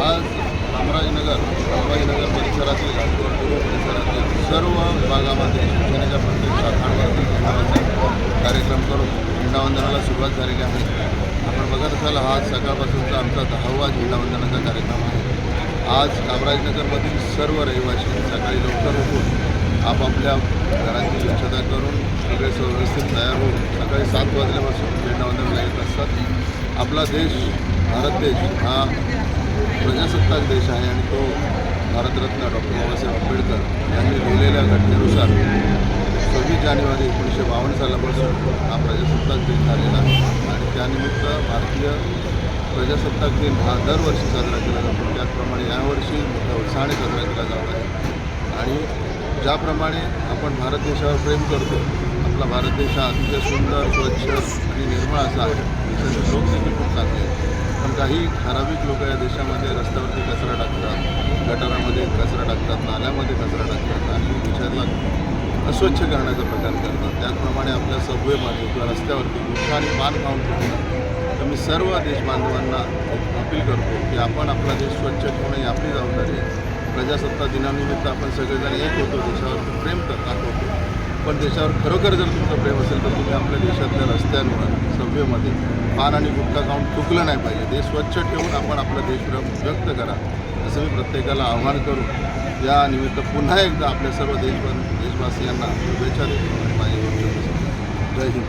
आज रामराजनगर संभाजीनगर परिसरातील घाटकोर पूर्व परिसरातील सर्व भागामध्ये शिक्षणाच्या प्रत्येक शाखांवरती झेंडावंदन कार्यक्रम करून झेंडावंदनाला सुरुवात झालेली आहे. आपण बघत असाल हा आज सकाळपासूनचा आमचा दहावा झेंडावंदनाचा कार्यक्रम आहे. आज कामराजनगरमधील सर्व रहिवासी सकाळी लवकर उठून आपापल्या घरांची स्वच्छता करून सगळे सुव्यवस्थित तयार होऊन सकाळी सात वाजल्यापासून झेंडावंदनाला येत असतात. आपला देश भारत देश हा प्रजासत्ताक देश आहे आणि तो भारतरत्न डॉक्टर बाबासाहेब आंबेडकर यांनी लिहिलेल्या घटनेनुसार सव्वीस जानेवारी एकोणीसशे बावन्न सालापासून हा प्रजासत्ताक दिन झालेला आहे. आणि त्यानिमित्त भारतीय प्रजासत्ताक दिन हा दरवर्षी साजरा केला जातो. त्याचप्रमाणे यावर्षी मोठ्या उत्साहाने साजरा केला जात आहे. आणि ज्याप्रमाणे आपण भारत देशावर प्रेम करतो आपला भारत देश हा अतिशय सुंदर स्वच्छ आणि निर्मळ असा आहे. लोक काही ठराविक लोक या देशामध्ये रस्त्यावरती कचरा टाकतात गटारामध्ये कचरा टाकतात नाल्यामध्ये कचरा टाकतात आणि विचारला अस्वच्छ करण्याचा प्रकार करतात. त्याचप्रमाणे आपल्या सबवेमध्ये किंवा रस्त्यावरती गुटखा आणि पान खाऊन फिरतात. तर मी सर्व देश बांधवांना अपील करतो की आपण आपला देश स्वच्छ ठेवणं ही आपली जबाबदारी आहे. प्रजासत्ताक दिनानिमित्त आपण सगळेजण एक होतो देशावर प्रेम कर- दाखवतो. पण देशावर खरोखर जर तुमचं प्रेम असेल तर तुम्ही आपल्या देशातल्या रस्त्यांवर सभ्यमध्ये पान आणि गुटखा खाऊन थुकलं नाही पाहिजे. ते स्वच्छ ठेवून आपण आपला देशप्रेम व्यक्त करा. असं मी प्रत्येकाला आव्हान करू. या निमित्त पुन्हा एकदा आपल्या सर्व देशभर देशवासियांना शुभेच्छा देतो. पाहिजे जय हिंद.